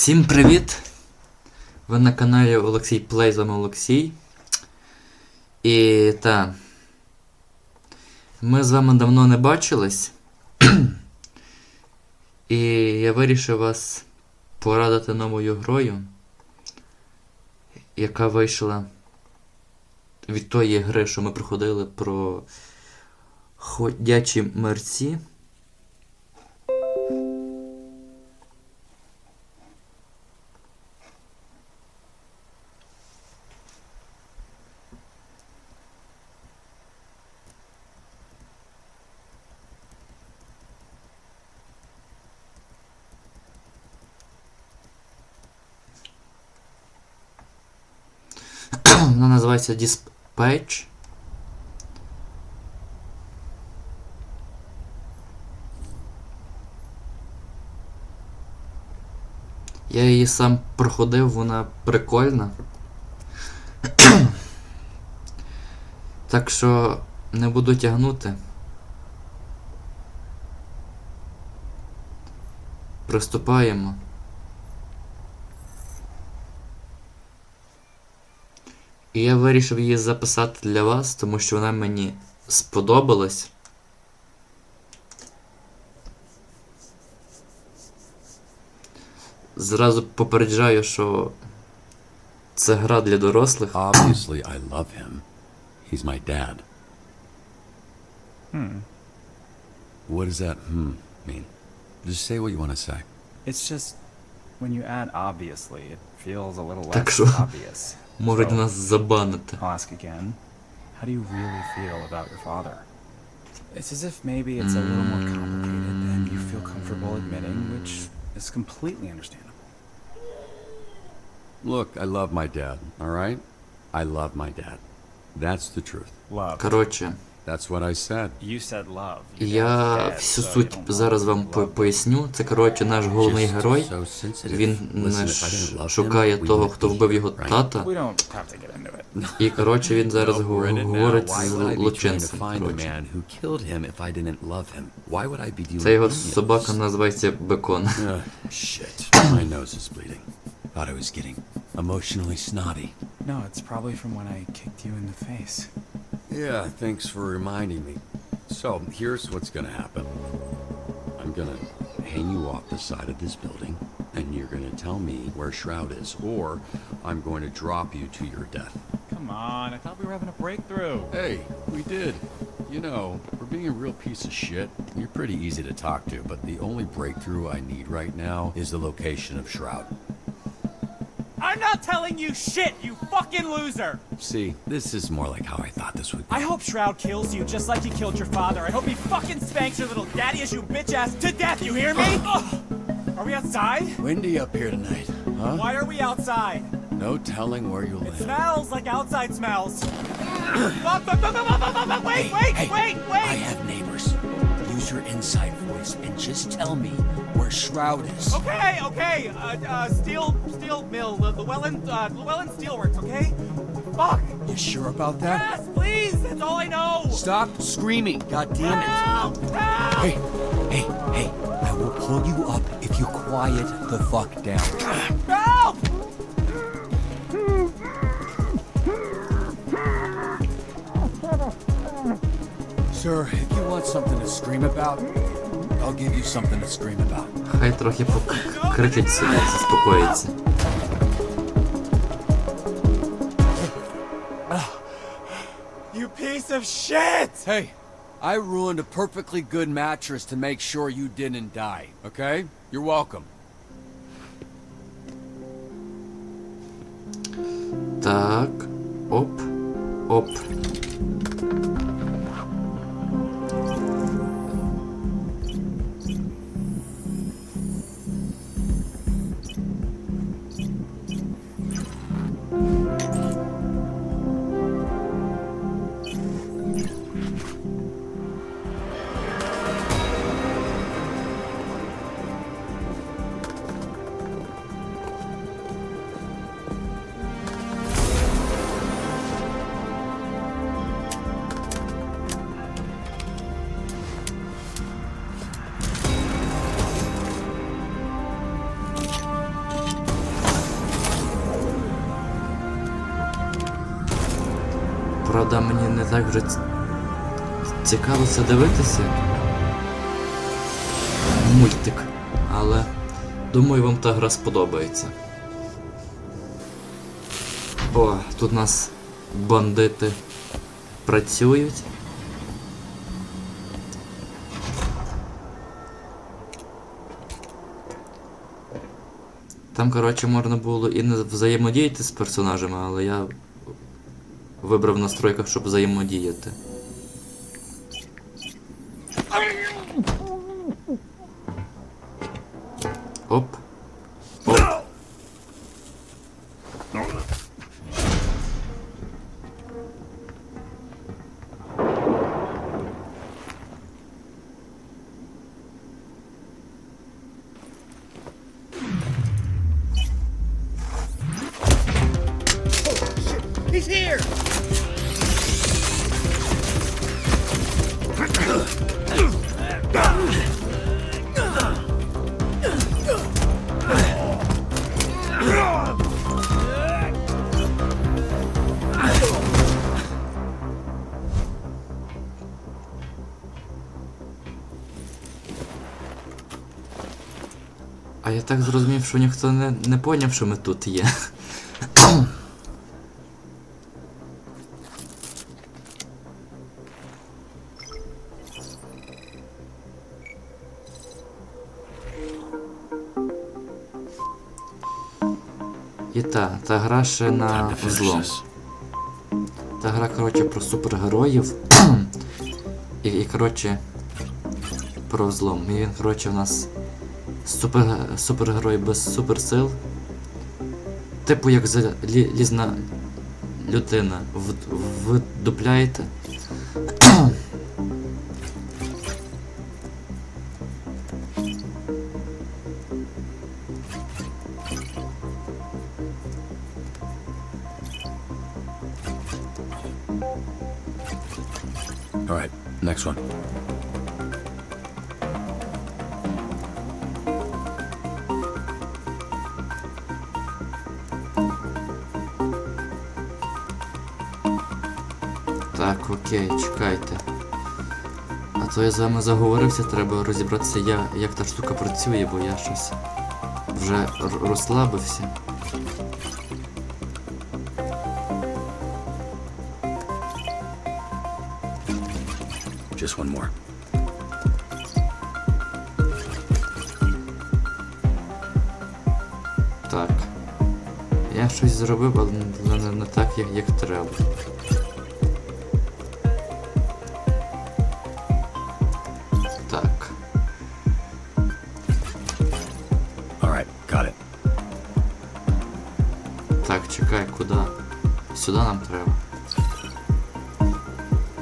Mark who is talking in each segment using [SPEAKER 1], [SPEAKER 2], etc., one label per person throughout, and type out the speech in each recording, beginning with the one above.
[SPEAKER 1] Всім привіт! Ви на каналі Олексій Плей, з вами Олексій. І та. Ми з вами давно не бачились. І я вирішив вас порадити новою грою, яка вийшла від тої гри, що ми проходили про ходячі мерці. Вона називається Dispatch. Я її сам проходив, вона прикольна. так що не буду тягнути. Приступаємо. І я вирішив її записати для вас, тому що вона мені сподобалась. Зразу попереджаю, що це гра для дорослих.
[SPEAKER 2] Obviously, I love him. He's my dad.
[SPEAKER 3] Hmm.
[SPEAKER 2] What does that hmm mean? Just say what you want to say.
[SPEAKER 3] It's just when you add obviously, it feels a little
[SPEAKER 1] Так
[SPEAKER 3] less
[SPEAKER 1] що
[SPEAKER 3] obvious.
[SPEAKER 1] можуть
[SPEAKER 3] So,
[SPEAKER 1] нас забанити.
[SPEAKER 3] I'll ask again. How do you really feel about your father? It's as if maybe it's a little more complicated than you feel comfortable admitting, which is completely understandable.
[SPEAKER 2] Look, I love my dad, all right? I love my dad. That's the truth.
[SPEAKER 3] Love.
[SPEAKER 1] Коротше,
[SPEAKER 2] That's what I said.
[SPEAKER 3] You said love. Your dad's
[SPEAKER 1] я всю суть зараз вам поясню. Це коротше наш головний
[SPEAKER 2] Just
[SPEAKER 1] герой.
[SPEAKER 2] so sensitive.
[SPEAKER 1] Він шукає
[SPEAKER 2] we
[SPEAKER 1] того, хто вбив його
[SPEAKER 2] right?
[SPEAKER 1] тата.
[SPEAKER 3] We don't have to get into it.
[SPEAKER 1] І коротше він зараз говорить
[SPEAKER 2] Why
[SPEAKER 1] з злочинцем.
[SPEAKER 2] find a
[SPEAKER 1] Коротше.
[SPEAKER 2] man who killed him if I didn't love him? Why would I be doing
[SPEAKER 1] Це його собака
[SPEAKER 2] this?
[SPEAKER 1] називається Бекон.
[SPEAKER 2] Thought I was getting emotionally snotty.
[SPEAKER 3] No, it's probably from when I kicked you in the face.
[SPEAKER 2] Yeah, thanks for reminding me. So, here's what's gonna happen. I'm gonna hang you off the side of this building, and you're gonna tell me where Shroud is, or I'm going to drop you to your death.
[SPEAKER 3] Come on, I thought we were having a breakthrough.
[SPEAKER 2] Hey, we did. You know, for being a real piece of shit, you're pretty easy to talk to, but the only breakthrough I need right now is the location of Shroud.
[SPEAKER 4] I'm not telling you shit, you fucking loser!
[SPEAKER 2] See, this is more like how I thought this would be.
[SPEAKER 4] I hope Shroud kills you just like he killed your father. I hope he fucking spanks your little daddy as you bitch ass to death, you hear me? Are we outside?
[SPEAKER 2] Windy up here tonight, huh?
[SPEAKER 4] Why are we outside?
[SPEAKER 2] No telling where you'll
[SPEAKER 4] It smells like outside smells. Wait, wait,
[SPEAKER 2] Hey,
[SPEAKER 4] wait,
[SPEAKER 2] I have neighbors. Use your inside voice and just tell me where Shroud is.
[SPEAKER 4] Okay, okay, uh, uh, steel, steel mill, the Llewellyn, uh, Llewellyn Steelworks, okay? Fuck!
[SPEAKER 2] You sure about that?
[SPEAKER 4] Yes, please, that's all I know!
[SPEAKER 2] Stop screaming, God damn it.
[SPEAKER 4] Help! Help!
[SPEAKER 2] Hey, hey, hey, I will pull you up if you quiet the fuck down.
[SPEAKER 4] Help!
[SPEAKER 2] Sir, if you want something to scream about, I'll give you something to scream about.
[SPEAKER 1] Хай трохи покричить собі, заспокоїться.
[SPEAKER 4] You piece of shit!
[SPEAKER 2] Hey, I ruined a perfectly good mattress to make sure you didn't die, okay? You're welcome.
[SPEAKER 1] Так. Оп. Оп. Правда, мені не так вже цікаво це дивитися. Мультик. Але думаю, вам та гра сподобається. О, тут у нас бандити працюють. Там, коротше, можна було і не взаємодіяти з персонажами, але я вибрав в настройках, щоб взаємодіяти. Оп. Оп.
[SPEAKER 5] He's here!
[SPEAKER 1] Так зрозумів, що ніхто не, не поняв, що ми тут є. І та, та гра ще на
[SPEAKER 2] this.
[SPEAKER 1] Та гра, коротше, про супергероїв. і, і, коротше, про взлом. І він, коротше, у нас супер, супергерой без суперсил. Типу як залізна людина. В, вдупляєте.
[SPEAKER 2] All right, next one.
[SPEAKER 1] Так, окей, чекайте. А то я з вами заговорився, треба розібратися, я, як та штука працює, бо я щось вже розслабився.
[SPEAKER 2] Just one more.
[SPEAKER 1] Так. Я щось зробив, але не, не, не так, як, як треба. Чекай, куди? Сюди нам треба.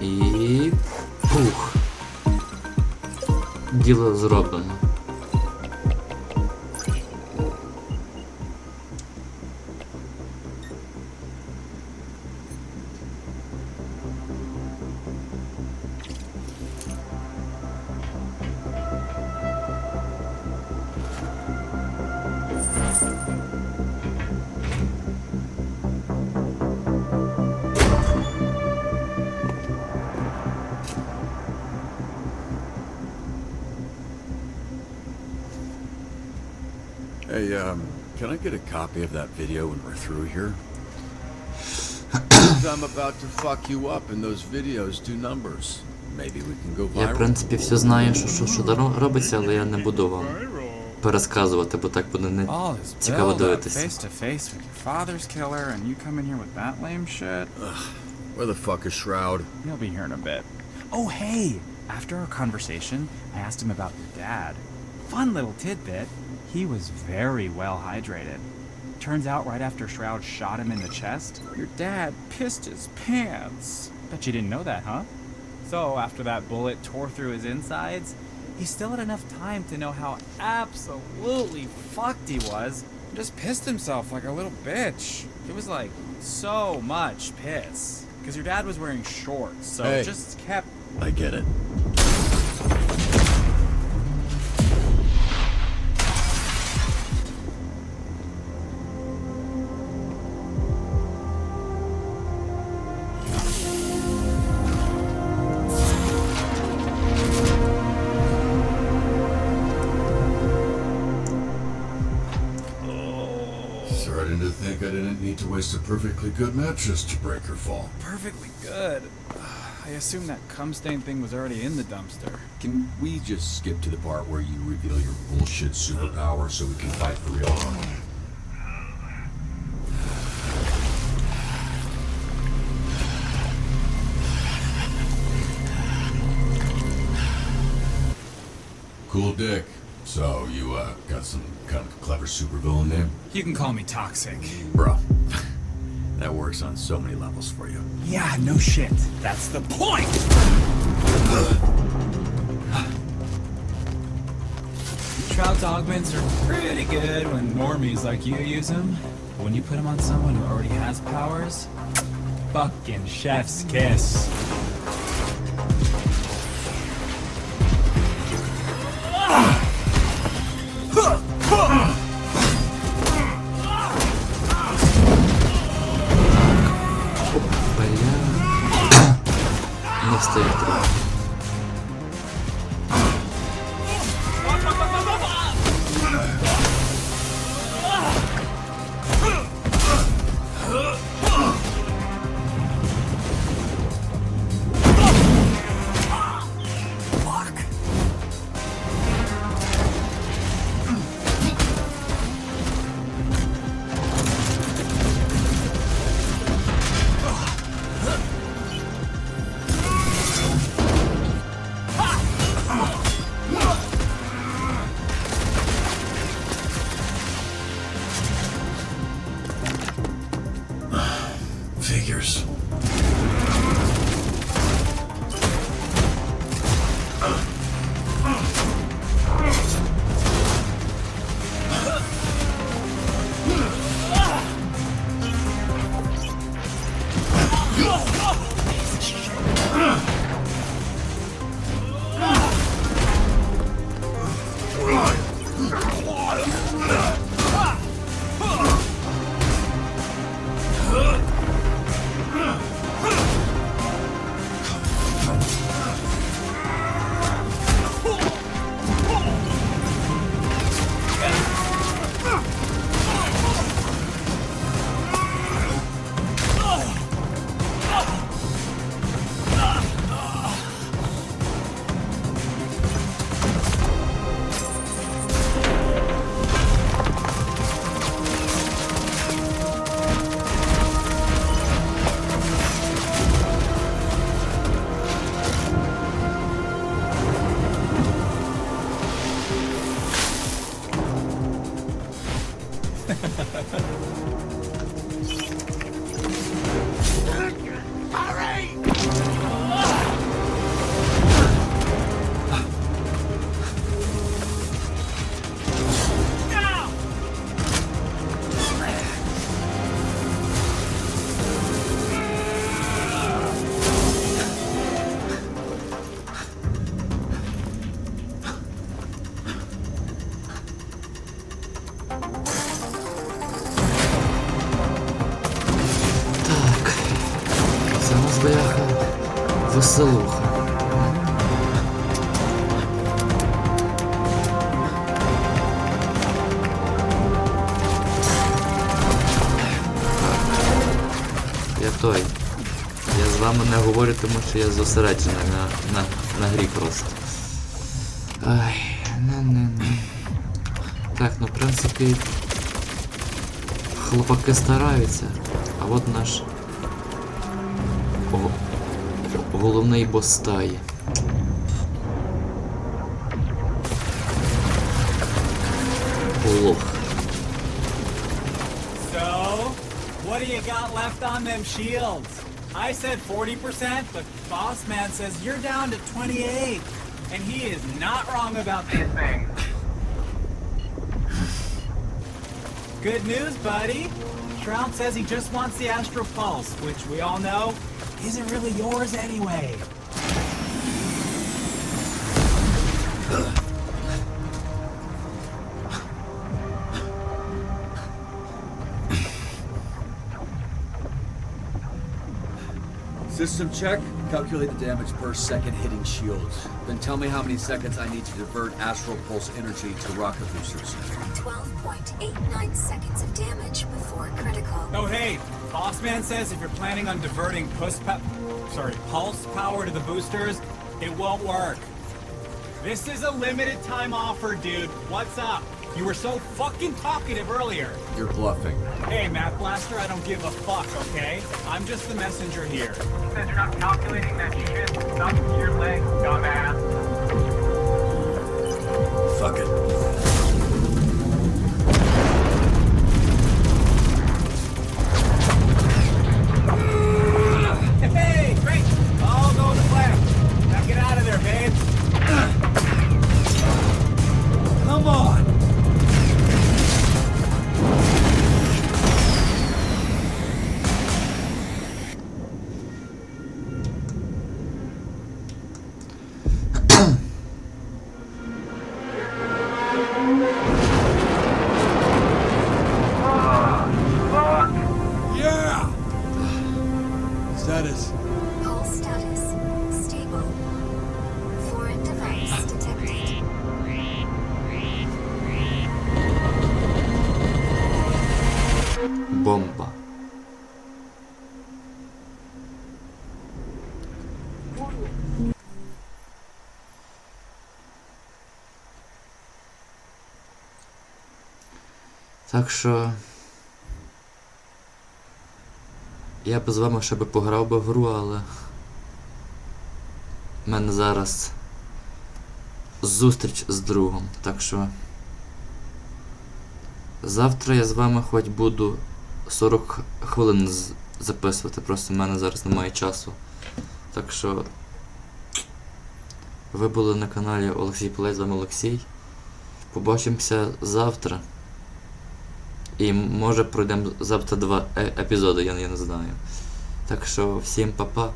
[SPEAKER 1] І. Пух. Діло зроблено.
[SPEAKER 2] Hey, um, can I get a copy of that video when we're through here? I'm about to fuck you up and those videos do numbers. Maybe we can go viral.
[SPEAKER 1] Я, в принципі, все знаю, що, що, що ро- робиться, але я не буду вам пересказувати, бо так буде не
[SPEAKER 3] All this
[SPEAKER 1] цікаво
[SPEAKER 3] build up
[SPEAKER 1] дивитися.
[SPEAKER 3] face to face with your father's killer, and you come in here with that lame shit.
[SPEAKER 2] Where the fuck is Shroud?
[SPEAKER 3] You'll be here in a bit. Oh, hey! After our conversation, I asked him about your dad. Fun little tidbit. He was very well hydrated. Turns out, right after Shroud shot him in the chest, your dad pissed his pants. Bet you didn't know that, huh? So, after that bullet tore through his insides, he still had enough time to know how absolutely fucked he was. Just pissed himself like a little bitch. It was like so much piss. Because your dad was wearing shorts, so
[SPEAKER 2] Hey.
[SPEAKER 3] just kept
[SPEAKER 2] I get it.
[SPEAKER 1] Perfectly good mattress to break her fall.
[SPEAKER 3] Perfectly good. I assume that cum stain thing was already in the dumpster.
[SPEAKER 1] Can we just skip to the part where you reveal your bullshit superpower so we can fight for real? Cool dick. So, you, uh, got some kind of clever supervillain name?
[SPEAKER 3] You can call me toxic.
[SPEAKER 2] Bro, that works on so many levels for you.
[SPEAKER 3] Yeah, no shit. That's the point! Trout's augments are pretty good when normies like you use them. But when you put them on someone who already has powers, fucking chef's kiss.
[SPEAKER 1] あ! Веселуха. Я той. Я з вами не говорю, тому що я зосереджений на, на, на грі просто. Ай, не-не-не. Так, ну в принципі. Хлопаки стараються, а от наш го- головний бос стаї. Лох.
[SPEAKER 6] So, what do you got left on them shields? I said 40%, but Boss Man says you're down to 28. And he is not wrong about these things. Good news, buddy. Shroud says he just wants the Astro Pulse, which we all know isn't really yours anyway.
[SPEAKER 7] System check.
[SPEAKER 2] Calculate the damage per second hitting shields. Then tell me how many seconds I need to divert astral pulse energy to rocket boosters.
[SPEAKER 8] 12.89 seconds of damage before critical.
[SPEAKER 3] Oh hey, Bossman says if you're planning on diverting puss pa- sorry, pulse power to the boosters, it won't work. This is a limited time offer, dude. What's up? You were so fucking talkative earlier.
[SPEAKER 2] You're bluffing.
[SPEAKER 3] Hey, Math Blaster, I don't give a fuck, okay? I'm just the messenger here. Says you're not calculating that shit. Stuck to your leg, dumbass.
[SPEAKER 2] Fuck it.
[SPEAKER 1] Бомба. Так що. Я б з вами ще би пограв би в гру, але. У мене зараз зустріч з другом. Так що. Завтра я з вами хоч буду 40 хвилин записувати, просто в мене зараз немає часу. Так що. Ви були на каналі Олексій Плей, з вами Олексій. Побачимося завтра. І може пройдемо завтра два е- епізоди, я, я не знаю. Так що всім па-па.